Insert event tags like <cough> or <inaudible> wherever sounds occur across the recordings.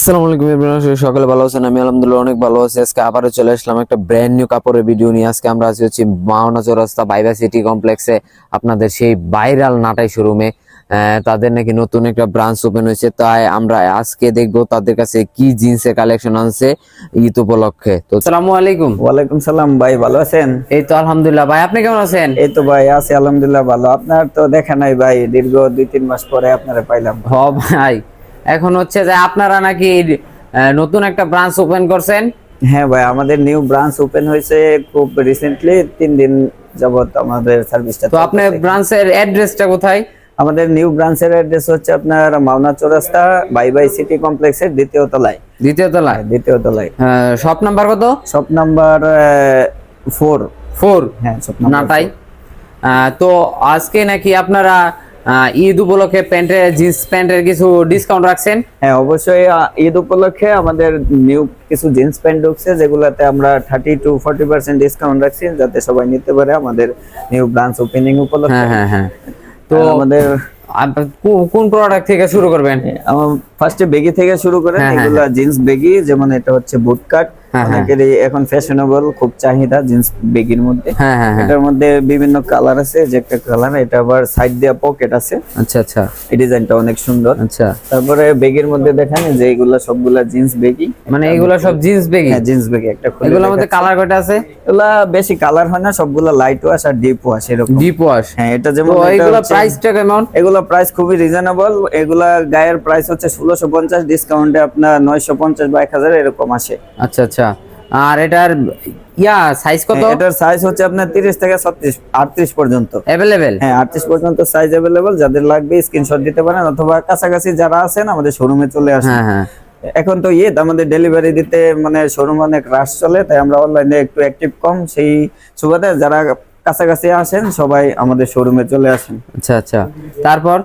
আসসালামু আলাইকুম এভরিওয়ান সকলে ভালো আছেন আমি আলহামদুলিল্লাহ অনেক ভালো আছি। আজকে আবারও চলে আসলাম একটা ব্র্যান্ড নিউ কাপড়ের ভিডিও নিয়ে। আজকে আমরা আছি হচ্ছে মাওনা চৌরাস্তা বাইবা সিটি কমপ্লেক্সে আপনাদের সেই ভাইরাল নাটাই শোরুমে তাদের নাকি নতুন একটা ব্রাঞ্চ ওপেন হয়েছে। তাই আমরা আজকে দেখব তাদের কাছে কি জিন্সের কালেকশন আনছে ঈদ উপলক্ষে। তো আসসালামু আলাইকুম। ওয়ালাইকুম সালাম ভাই ভালো আছেন? এই তো আলহামদুলিল্লাহ ভাই আপনি কেমন আছেন? এই তো ভাই আছি আলহামদুলিল্লাহ ভালো। আপনার তো দেখা নাই ভাই দীর্ঘ দুই তিন মাস পরে আপনারা পাইলাম। হ ভাই। এখন হচ্ছে যে আপনারা নাকি নতুন একটা ব্রাঞ্চ ওপেন করছেন? হ্যাঁ ভাই আমাদের নিউ ব্রাঞ্চ ওপেন হয়েছে খুব রিসেন্টলি তিন দিন যাবত আমাদের সার্ভিসটা তো আপনার ব্রাঞ্চের অ্যাড্রেসটা কোথায়? আমাদের নিউ ব্রাঞ্চের অ্যাড্রেস হচ্ছে আপনার Mawna Chowrasta bye bye city কমপ্লেক্সের দ্বিতীয় তলায়। দ্বিতীয় তলায়? দ্বিতীয় তলায়। শপ নাম্বার কত? শপ নাম্বার ফোর ফোর হ্যাঁ শপ নাম্বার আহ, তো আজকে নাকি আপনারা ঈদ উপলক্ষে প্যান্টের জিন্স প্যান্টের কিছু ডিসকাউন্ট রাখছেন? হ্যাঁ অবশ্যই ঈদ উপলক্ষে আমাদের নিউ কিছু জিন্স প্যান্ট ঢুকছে যেগুলাতে আমরা thirty two forty percent discount রাখছি যাতে সবাই নিতে পারে আমাদের নিউ ব্রাঞ্চ ওপেনিং উপলক্ষে। হ্যাঁ হ্যাঁ হ্যাঁ। তো আমাদের কোন প্রোডাক্ট থেকে শুরু করবেন? ফার্স্টে বেগি থেকে শুরু করে হ্যাঁ, হ্যাঁ, এগুলা জিন্স বেগি যেমন এটা হচ্ছে বুট কাট হ্যাঁ, হ্যাঁ। অনেকেরই এখন ফ্যাশনেবল খুব চাহিদা জিন্স বেগির মধ্যে। হ্যাঁ এটার মধ্যে বিভিন্ন কালার আছে যে একটা কালার এটা আবার সাইড দেওয়া পকেট আছে। আচ্ছা আচ্ছা। এই ডিজাইনটা অনেক সুন্দর। আচ্ছা। তারপরে বেগের মধ্যে দেখেন যে এগুলা সবগুলা জিন্স বেগি মানে এগুলো সব জিন্স বেগি হ্যাঁ জিন্স বেগি একটা এগুলোর মধ্যে কালার কয়টা আছে? এগুলা বেশি কালার হয় না সবগুলা লাইট ওয়াশ আর ডিপ ওয়াশ এরকম। ডিপ ওয়াশ হ্যাঁ এটা যেমন এগুলো প্রাইসটা কেমন? এগুলা প্রাইস খুবই রিজনেবল এগুলা গায়ের প্রাইস হচ্ছে ষোলোশো পঞ্চাশ ডিসকাউন্টে আপনার নয়শো পঞ্চাশ বা এক হাজার এরকম আসে। আচ্ছা আচ্ছা। আর এটার ইয়া সাইজ কত? হ্যাঁ, এটার সাইজ হচ্ছে আপনার তিরিশ থেকে ছত্রিশ আটত্রিশ পর্যন্ত। অ্যাভেলেবেল হ্যাঁ আটত্রিশ পর্যন্ত সাইজ অ্যাভেলেবল যাদের লাগবে স্ক্রিনশট দিতে পারেন অথবা কাছাকাছি যারা আছেন আমাদের শোরুমে চলে আসেন। হ্যাঁ হ্যাঁ। এখন তো ঈদ আমাদের ডেলিভারি দিতে মানে শোরুম অনেক রাশ চলে তাই আমরা অনলাইনে একটু অ্যাক্টিভ কম। সেই সুবাদে যারা কাছাকাছি আসেন সবাই আমাদের শোরুমে চলে আসেন। আচ্ছা আচ্ছা। তারপর?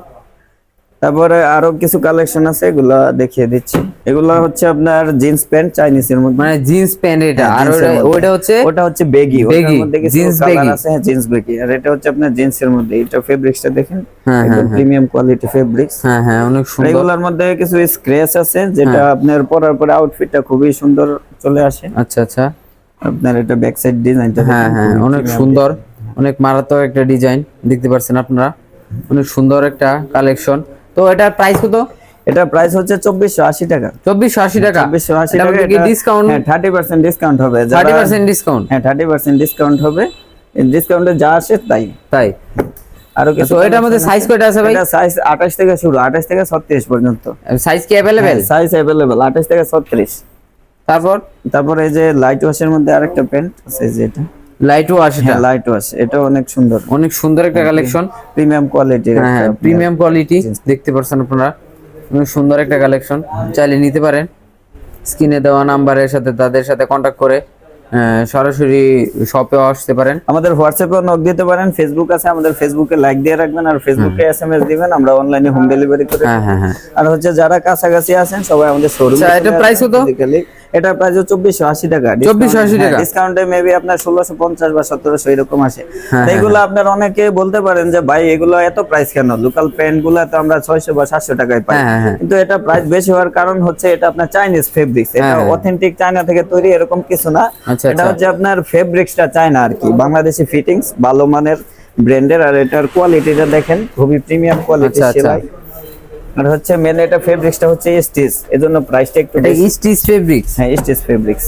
তারপরে আরও কিছু কালেকশন আছে এগুলা দেখিয়ে দিচ্ছি। এগুলা হচ্ছে আপনার জিন্স প্যান্ট চাইনিজের মধ্যে। মানে জিন্স প্যান্ট এটা হ্যাঁ, আর ওটা- হচ্ছে ওটা হচ্ছে বেগি ওটার Baggy, মধ্যে কিছু jeans কালার baggy। আছে হ্যাঁ জিন্স বেগি আর এটা হচ্ছে আপনার জিন্সের মধ্যে এটা ফেব্রিক্সটা দেখেন। হ্যাঁ, একদম প্রিমিয়াম কোয়ালিটি ফেব্রিক্স হ্যাঁ হ্যাঁ অনেক সুন্দর। এগুলোর মধ্যে কিছু স্ক্র্যাচ আছে যেটা হ্যাঁ। আপনার পরার পরে আউটফিটটা খুবই সুন্দর চলে আসে। আচ্ছা আচ্ছা। আপনার এটা ব্যাক সাইড ডিজাইনটা হ্যাঁ হ্যাঁ অনেক সুন্দর অনেক মারাত্মক একটা ডিজাইন দেখতে পাচ্ছেন আপনারা। অনেক সুন্দর একটা কালেকশন তো এটার প্রাইস কত এটা প্রাইস হচ্ছে চব্বিশশো আশি টাকা চব্বিশশো আশি টাকা চব্বিশশো আশি এটার টাকা মধ্যে কি ডিসকাউন্ট হ্যাঁ থার্টি পার্সেন্ট ডিসকাউন্ট হবে যারা- থার্টি পার্সেন্ট ডিসকাউন্ট হ্যাঁ থার্টি পার্সেন্ট ডিসকাউন্ট হবে ডিসকাউন্টে যা আসে তাই তাই আরো কিছু তো এটার মধ্যে সাইজ কয়টা আছে ভাই এটা সাইজ 28 থেকে শুরু 28 থেকে 36 পর্যন্ত সাইজ কি অ্যাভেলেবেল সাইজ अवेलेबल 28 থেকে 36 তারপর তারপর এই যে লাইট ওয়াশের মধ্যে আরেকটা প্যান্ট আছে এই যে এটা লাইটও আসে হ্যাঁ লাইটও ওয়াশ এটা অনেক সুন্দর। অনেক সুন্দর একটা কালেকশন প্রিমিয়াম কোয়ালিটি হ্যাঁ প্রিমিয়াম কোয়ালিটি দেখতে পাচ্ছেন আপনারা। অনেক সুন্দর একটা কালেকশন চাইলে নিতে পারেন। স্ক্রিনে দেওয়া নাম্বারের সাথে তাদের সাথে কন্ট্যাক্ট করে আহ, সরাসরি শপেও আসতে পারেন। আমাদের হোয়াটসঅ্যাপে নক দিতে পারেন। ফেসবুক আছে আমাদের ফেসবুকে লাইক দিয়ে রাখবেন। আর ফেসবুকে এসএমএস দিবেন। আমরা অনলাইনে হোম ডেলিভারি করে হ্যাঁ হ্যাঁ হ্যাঁ। আর হচ্ছে যারা কাছাকাছি আছেন সবাই আমাদের শোরুমে এটার price কত? এটা প্রাইস চব্বিশশো আশি টাকা 2480 টাকা? ডিসকাউন্টে মেবি আপনার ষোলোশো পঞ্চাশ বা সতেরোশো এরকম আসে হ্যাঁ, তো এগুলো আপনার অনেকে বলতে পারেন যে ভাই এগুলো এত প্রাইস কেন লোকাল প্যান্টগুলো তো আমরা ছয়শো বা সাতশো টাকায় পাই হ্যাঁ, হ্যাঁ, হ্যাঁ। কিন্তু এটা প্রাইস বেশি হওয়ার কারণ হচ্ছে এটা আপনার চাইনিজ ফেব্রিক্স এটা হ্যাঁ, হ্যাঁ। অথেন্টিক চায়না থেকে তৈরি এরকম কিছু না আচ্ছা, এটা আচ্ছা। হচ্ছে আপনার ফেব্রিক্সটা চায়না আর কি বাংলাদেশি ফিটিংস ভালো মানের ব্র্যান্ডের আর এটার কোয়ালিটিটা দেখেন খুবই প্রিমিয়াম কোয়ালিটি আচ্ছা, আচ্ছা। সেলাই আর হচ্ছে মেন এটা ফেব্রিক্সটা হচ্ছে স্টিচ এজন্য প্রাইসটা একটু এটা স্টিচ ফেব্রিক্স হ্যাঁ স্টিচ ফেব্রিক্স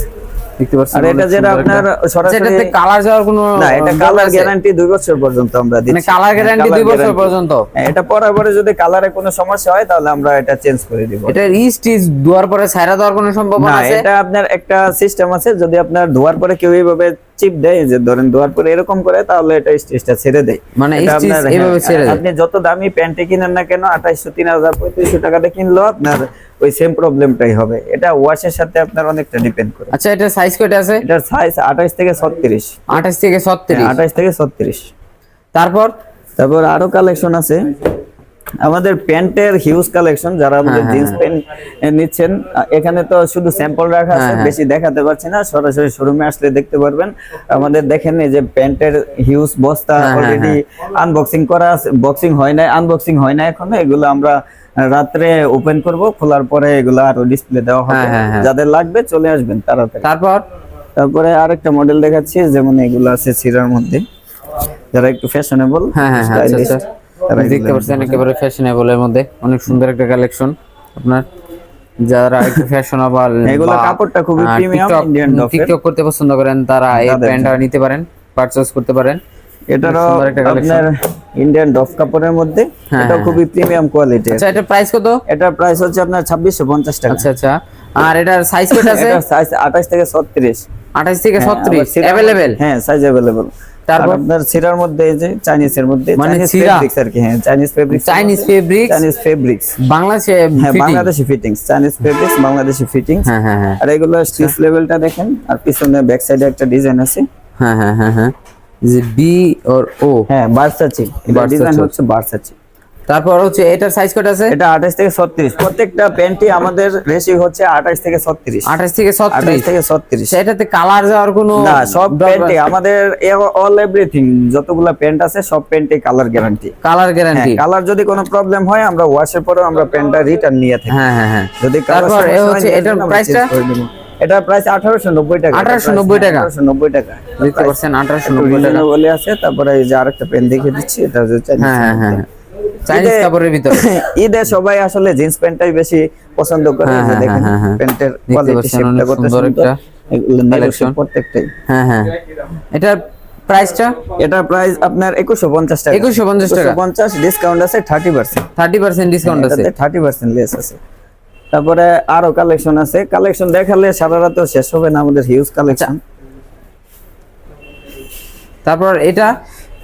দেখতে পাচ্ছেন আর এটা যেটা আপনার সরাসরি- আচ্ছা, এটাতে কালার যাওয়ার কোনো না এটা কালার গ্যারান্টি দুই বছর পর্যন্ত আমরা মানে কালার গ্যারান্টি হ্যাঁ, দুই colour বছর পর্যন্ত? হ্যাঁ, এটা পরার পরে যদি কালারে কোনো সমস্যা হয় তাহলে আমরা এটা চেঞ্জ করে দিব। এটা স্টিচ দেওয়ার পরে ছাইরা দেওয়ার কোনো সম্ভাবনা না এটা আপনার একটা সিস্টেম আছে যদি আপনার ধোয়ার পরে কেউ এইভাবে চিপ দেয় যে ধরেন ধোয়ার পরে এরকম করে তাহলে এটা স্টিচটা ছেড়ে দেয়। মানে এটা হ্যাঁ, ছেড়ে দেয়। আপনি যত দামি প্যান্টে কিনেন না কেন আঠাইশশো তিন হাজার পঁয়ত্রিশশো টাকাতে কিনলেও আপনার ওই সেম প্রবলেমটাই হবে। এটা ওয়াশের সাথে আপনার অনেকটা ডিপেন্ড করে। আচ্ছা এটা সাইজ কয়টা আছে? এটার সাইজ আঠাইশ থেকে ছত্রিশ। আঠাশ থেকে ছত্রিশ। আঠাইশ থেকে ছত্রিশ। তারপর? তারপর আরও কালেকশন আছে। আমাদের প্যান্টের হিউজ কালেকশন যারা আমাদের হ্যাঁ, জিন্স প্যান্ট নিচ্ছেন এখানে তো শুধু স্যাম্পল রাখা আছে হ্যাঁ, বেশি দেখাতে পারছি না সরাসরি শোরুমে আসলে দেখতে পারবেন। আমাদের দেখেন এই যে প্যান্টের হিউজ বস্তা হ্যাঁ, হ্যাঁ, অলরেডি আনবক্সিং করা আছে বক্সিং হয় না আনবক্সিং হয় না এখনও এগুলো আমরা রাত্রে ওপেন করব খোলার পরে এগুলো আরও ডিসপ্লে দেওয়া হবে। হ্যাঁ, হ্যাঁ, হ্যাঁ। যাদের লাগবে চলে আসবেন তাড়াতাড়ি। তারপর? তারপরে আরেকটা মডেল দেখাচ্ছি যেমন এগুলো আছে সিরার মধ্যে যারা একটু ফ্যাশনেবল হ্যাঁ হ্যাঁ হ্যাঁ দেখতে পাচ্ছেন একেবারে ফ্যাশনেবল এর মধ্যে অনেক সুন্দর একটা কালেকশন আপনার যারা একটু ফ্যাশনেবল <laughs> এগুলো কাপড়টা খুবই premium Indian doff এর। টিকটক করতে পছন্দ করেন তারা এই তাদের প্যান্টটা নিতে পারেন পারচেজ করতে পারেন এটারও সুন্দর একটা collection। আপনার ইন্ডিয়ান ডফ কাপড়ের মধ্যে হ্যাঁ, এটা হ্যাঁ, খুবই প্রিমিয়াম কোয়ালিটি আচ্ছা এটা প্রাইস কত এটার প্রাইস হচ্ছে আপনার ছাব্বিশশো পঞ্চাশ টাকা আচ্ছা আচ্ছা আর এটার সাইজ কত আছে এটার সাইজ আঠাশ থেকে ছত্রিশ 28 থেকে 36 আবার अवेलेबल হ্যাঁ সাইজ अवेलेबल তারপর? আপনার সিরার মধ্যে এই যে চাইনিজের মধ্যে মানে চাইনিজ সিরা? আর কি হ্যাঁ Chinese fabrics Chinese fabrics Chinese fabrics বাংলাদেশে হ্যাঁ। Bangladeshi fittings Chinese fabrics Bangladeshi fittings হ্যাঁ হ্যাঁ হ্যাঁ। আর এগুলো স্টিচ লেভেলটা দেখেন আর পিছনে ব্যাক সাইডে একটা ডিজাইন আছে। হ্যাঁ হ্যাঁ হ্যাঁ হ্যাঁ। যে বি আর ও হ্যাঁ বার্সাচি। ডিজাইন হচ্ছে বার্সাচি তারপর হচ্ছে এটার সাইজ কত আছে? এটা 28 থেকে 36 প্রত্যেকটা প্যান্টই আমাদের রেশিও হচ্ছে 28 থেকে 36 28 থেকে 28 36 থেকে 36 সেটাতে কালার যাওয়ার কোনো না সব প্যান্টে আমাদের অল এভরিথিং যতগুলা প্যান্ট আছে সব প্যান্টে colour guarantee colour guarantee colour যদি কোনো প্রবলেম হয় আমরা ওয়াশের পরেও আমরা প্যান্টটা রিটার্ন নিয়ে থাকি। হ্যাঁ হ্যাঁ হ্যাঁ। যদি তারপর এ হচ্ছে এটার প্রাইসটা। এটার প্রাইস 1890 টাকা। 1890 টাকা? 1890 টাকা। দেখতে পাচ্ছেন 1890 টাকা। বলে আছে তারপরে এই যে আরেকটা পেন দেখে দিচ্ছি এটা হচ্ছে হ্যাঁ হ্যাঁ হ্যাঁ। চাইনিজ কাপড়ের ভিতরে। <laughs> ঈদে সবাই আসলে জিন্স প্যান্টটাই বেশি পছন্দ করে। হ্যাঁ, হ্যাঁ, দেখেন হ্যাঁ। প্যান্টের কোয়ালিটি শেপটা কত সুন্দর এগুলো প্রত্যেকটাই। হ্যাঁ হ্যাঁ। এটার প্রাইসটা এটার প্রাইস আপনার 2150 টাকা। 2150 টাকা। 2150 ডিসকাউন্ট আছে 30% 30% ডিসকাউন্ট আছে। 30% লেস আছে। তারপরে আরও কালেকশন আছে। কালেকশন দেখালে সারা রাত শেষ হবে না আমাদের হিউজ কালেকশন তারপর এটা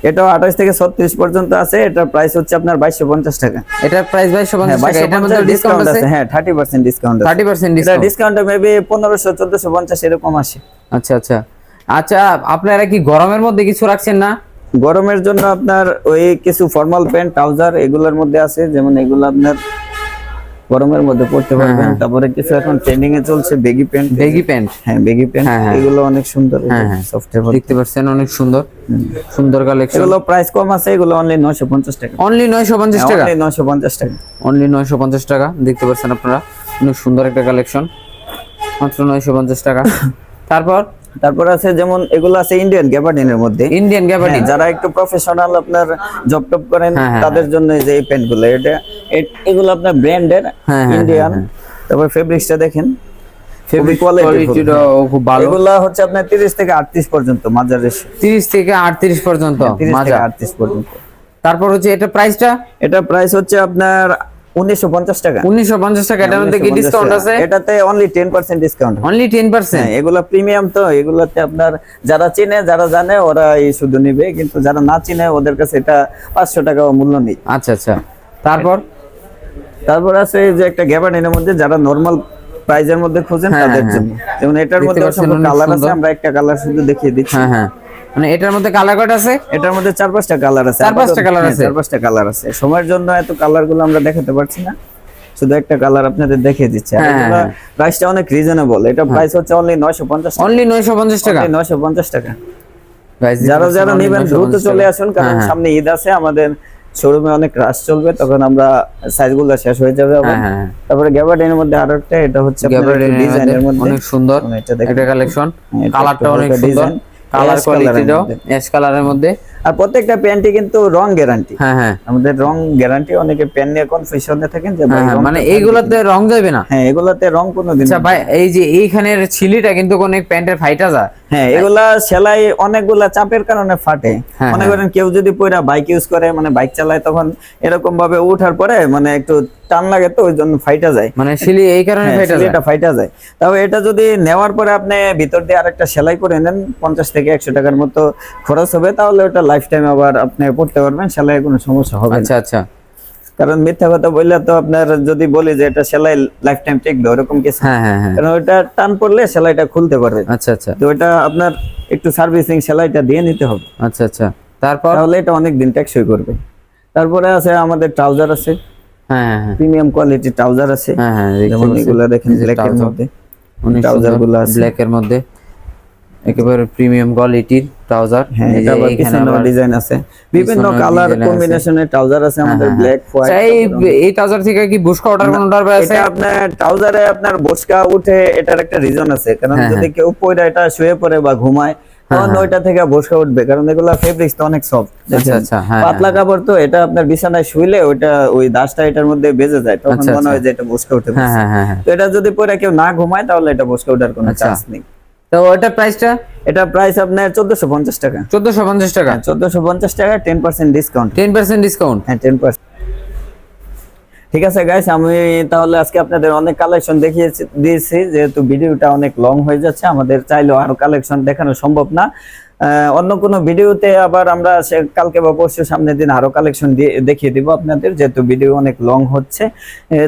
এটাও 28 থেকে 36 পর্যন্ত আছে এটার প্রাইস হচ্ছে আপনার 2250 টাকা। এটার প্রাইস 2250 টাকা এটার মধ্যে 2250 ডিসকাউন্ট ডিসকাউন্ট আছে? আছে হ্যাঁ 30% ডিসকাউন্ট আছে। 30% ডিসকাউন্ট মেবি পনেরোশো চোদ্দশো পঞ্চাশ এরকম আসে। আচ্ছা আচ্ছা। আচ্ছা আপনারা কি গরমের মধ্যে কিছু রাখছেন না? গরমের জন্য আপনার ওই কিছু ফর্মাল প্যান্ট ট্রাউজার এগুলোর মধ্যে আছে যেমন এগুলো আপনার গরমের মধ্যে পড়তে পারবেন। হ্যাঁ। তারপরে কিছু এখন ট্রেন্ডিং এ চলছে বেগি প্যান্ট বেগি প্যান্ট হ্যাঁ বেগি প্যান্ট হ্যাঁ, হ্যাঁ। এগুলো অনেক সুন্দর। হ্যাঁ, হ্যাঁ। দেখতে পাচ্ছেন অনেক সুন্দর। সুন্দর কালেকশন এগুলো প্রাইস কম আছে এগুলো অনলি 950 টাকা। অনলি 950 টাকা? অনলি 950 টাকা। অনলি 950 টাকা। দেখতে পাচ্ছেন আপনারা অনেক সুন্দর একটা কালেকশন মাত্র 950 টাকা। <laughs> তারপর? তারপর আছে যেমন এগুলো আছে ইন্ডিয়ান গ্যাবার্ডিনের মধ্যে। ইন্ডিয়ান গ্যাবার্ডিন হ্যাঁ, যারা একটু প্রফেশনাল আপনার জব টপ করেন হ্যাঁ, হ্যাঁ, তাদের জন্য যে এই প্যান্টগুলো এটা এগুলো আপনার ব্র্যান্ডের হ্যাঁ, হ্যাঁ, ইন্ডিয়ান তারপর ফেব্রিক্সটা দেখেন। ফেব্রিক কোয়ালিটি কোয়ালিটিটা খুব ভালো। এগুলা হচ্ছে আপনার 30 থেকে 38 পর্যন্ত মাজার। রেশিও 30 থেকে 38 পর্যন্ত 30 38 পর্যন্ত। তারপর হচ্ছে এটা প্রাইসটা এটা প্রাইস হচ্ছে আপনার 1950 টাকা। 1950 টাকা এটার মধ্যে কি ডিসকাউন্ট আছে? এটাতে অনলি 10% ডিসকাউন্ট অনলি 10% হ্যাঁ এগুলা প্রিমিয়াম তো এগুলাতে আপনার যারা চিনে যারা জানে ওরা এই শুধু নিবে। কিন্তু যারা না চিনে ওদের কাছে এটা 500 টাকা মূল্য নেই। আচ্ছা আচ্ছা। তারপর? তারপর আছে এই যে একটা গ্যাবার্ডিনের মধ্যে যারা নরমাল প্রাইজের মধ্যে খোঁজেন হ্যাঁ, তাদের হ্যাঁ। জন্য। যেমন এটার মধ্যে অসংখ্য কালার আছে আমরা একটা কালার শুধু দেখিয়ে দিচ্ছি। হ্যাঁ হ্যাঁ। মানে এটার মধ্যে কালার কত আছে? এটার মধ্যে চার পাঁচটা কালার আছে। চার পাঁচটা হ্যাঁ, আছে? চার পাঁচটা কালার আছে। সময়ের জন্য এত কালারগুলো আমরা দেখাতে পারছি না। শুধু একটা কালার আপনাদের দেখিয়ে দিচ্ছি। হ্যাঁ, হ্যাঁ, হ্যাঁ। প্রাইসটা অনেক রিজনেবল এটা প্রাইস হচ্ছে অনলি 950 টাকা। অনলি 950 টাকা? 950 টাকা। যারা যারা নেবেন 950 দ্রুত চলে আসুন কারণ হ্যাঁ, হ্যাঁ। সামনে ঈদ আছে আমাদের শোরুমে অনেক রাশ চলবে তখন আমরা সাইজগুলো শেষ হয়ে যাবে হ্যাঁ, হ্যাঁ, হ্যাঁ। তারপরে গ্যাবার্ডিনের মধ্যে আরও একটা এটা হচ্ছে গ্যাবার্ডিনের ডিজাইনের মধ্যে অনেক সুন্দর এটা। কালেকশন কালারটা অনেক সুন্দর কালার কোয়ালিটিটাও। অ্যাশ কালারের মধ্যে আর প্রত্যেকটা প্যান্টই কিন্তু রং গ্যারান্টি হ্যাঁ হ্যাঁ। আমাদের রং গ্যারান্টি অনেকে প্যান নিয়ে কনফিউশনে থাকেন যে হ্যাঁ, হ্যাঁ, মানে এইগুলাতে রং যাবে না। হ্যাঁ এগুলাতে রং কোনোদিন আচ্ছা ভাই এই যে এইখানের ছিলিটা কিন্তু অনেক প্যান্টের ফাইটা যায়। হ্যাঁ এগুলা সেলাই অনেকগুলা চাপের কারণে ফাটে। হ্যাঁ, মনে। করেন কেউ যদি পয়রা বাইক ইউজ করে মানে বাইক চালায় তখন এরকম ভাবে উঠার পরে মানে একটু টান লাগে তো ওই জন্য ফাইটা যায়। মানে শিলি এই কারণে ফাইটা যায়। এটা ফাইটা যায়। তবে এটা যদি নেওয়ার পরে আপনি ভিতর দিয়ে আরেকটা সেলাই করে নেন পঞ্চাশ থেকে একশো টাকার মতো খরচ হবে তাহলে ওটা লাইফ টাইম আবার আপনি পড়তে পারবেন সেলাই কোনো সমস্যা হবে আচ্ছা আচ্ছা। কারণ মিথ্যা কথা বললে তো আপনার যদি বলি যে এটা সেলাই লাইফ টাইম টিকবে ওরকম কিছু হ্যাঁ হ্যাঁ হ্যাঁ। কারণ ওটা টান পড়লে সেলাইটা খুলতে পারবে। আচ্ছা আচ্ছা। তো ওটা আপনার একটু সার্ভিসিং সেলাইটা দিয়ে নিতে হবে। আচ্ছা আচ্ছা। তারপর? তাহলে এটা অনেক দিন টেকসই করবে। তারপরে আছে আমাদের ট্রাউজার আছে। হ্যাঁ হ্যাঁ হ্যাঁ। প্রিমিয়াম কোয়ালিটি ট্রাউজার আছে। হ্যাঁ হ্যাঁ দেখতে যেমন পাচ্ছি। এগুলা দেখেন ব্ল্যাক এর মধ্যে। সুন্দরগুলো আছে। ব্ল্যাক এর মধ্যে। একেবারে প্রিমিয়াম কোয়ালিটির ট্রাউজার হ্যাঁ এটা আবার পিছনেও ডিজাইন আছে। বিভিন্ন কালার কম্বিনেশনের ট্রাউজার আছে। আমাদের হ্যাঁ, ব্ল্যাক হোয়াইট এই এই ট্রাউজার থেকে কি বুশকা অর্ডার কোনো অর্ডার আছে? এটা আপনার ট্রাউজারে আপনার বসকা উঠে এটার একটা রিজন আছে। কারণ হ্যাঁ, যদি কেউ পয়রা এটা শুয়ে পড়ে বা ঘুমায় তখন হ্যাঁ। ওইটা থেকে বসকা উঠবে। কারণ এগুলা ফেব্রিক্স তো অনেক সফট আচ্ছা আচ্ছা হ্যাঁ পাতলা কাপড় তো এটা আপনার বিছানায় শুইলে ওইটা ওই দাসটা এটার মধ্যে বেজে যায় তখন আচ্ছা, মনে হয়। যে এটা বসকা উঠে হ্যাঁ হ্যাঁ হ্যাঁ হ্যাঁ। তো এটা যদি পরে কেউ না ঘুমায় তাহলে এটা বসকা ওঠার কোনো। চান্স নেই। তো ওটা প্রাইসটা এটা প্রাইস আপনার চোদ্দশো পঞ্চাশ টাকা। চোদ্দশো পঞ্চাশ টাকা। চোদ্দশো পঞ্চাশ টাকা ten percent discount ten percent discount হ্যাঁ টেন পার্সেন্ট ঠিক আছে গাইস আমি তাহলে আজকে আপনাদের অনেক কালেকশন দেখিয়েছি দিয়েছি যেহেতু ভিডিওটা অনেক লং হয়ে যাচ্ছে আমাদের চাইলেও আরও কালেকশন দেখানো সম্ভব না। অন্য কোনো ভিডিওতে আবার আমরা কালকে বা পরশু সামনের দিন আরও কালেকশন দেখিয়ে দিব আপনাদের যেহেতু ভিডিও অনেক লং হচ্ছে।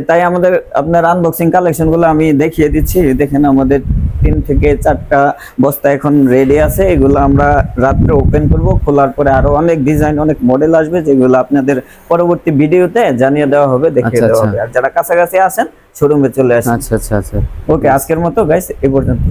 তাই আমাদের আপনার আনবক্সিং কালেকশনগুলো আমি দেখিয়ে দিচ্ছি। দেখেন আমাদের তিন থেকে চারটা বস্তা এখন রেডি আছে। এগুলো আমরা রাত্রে ওপেন করব। খোলার পরে আরও অনেক ডিজাইন অনেক মডেল আসবে যেগুলো আপনাদের পরবর্তী ভিডিওতে জানিয়ে দেওয়া হবে দেখিয়ে আচ্ছা, দেওয়া আচ্ছা। হবে। আর যারা কাছাকাছি আসেন শোরুমে চলে আসেন। আচ্ছা আচ্ছা আচ্ছা। ওকে আজকের মতো গাইস এই পর্যন্ত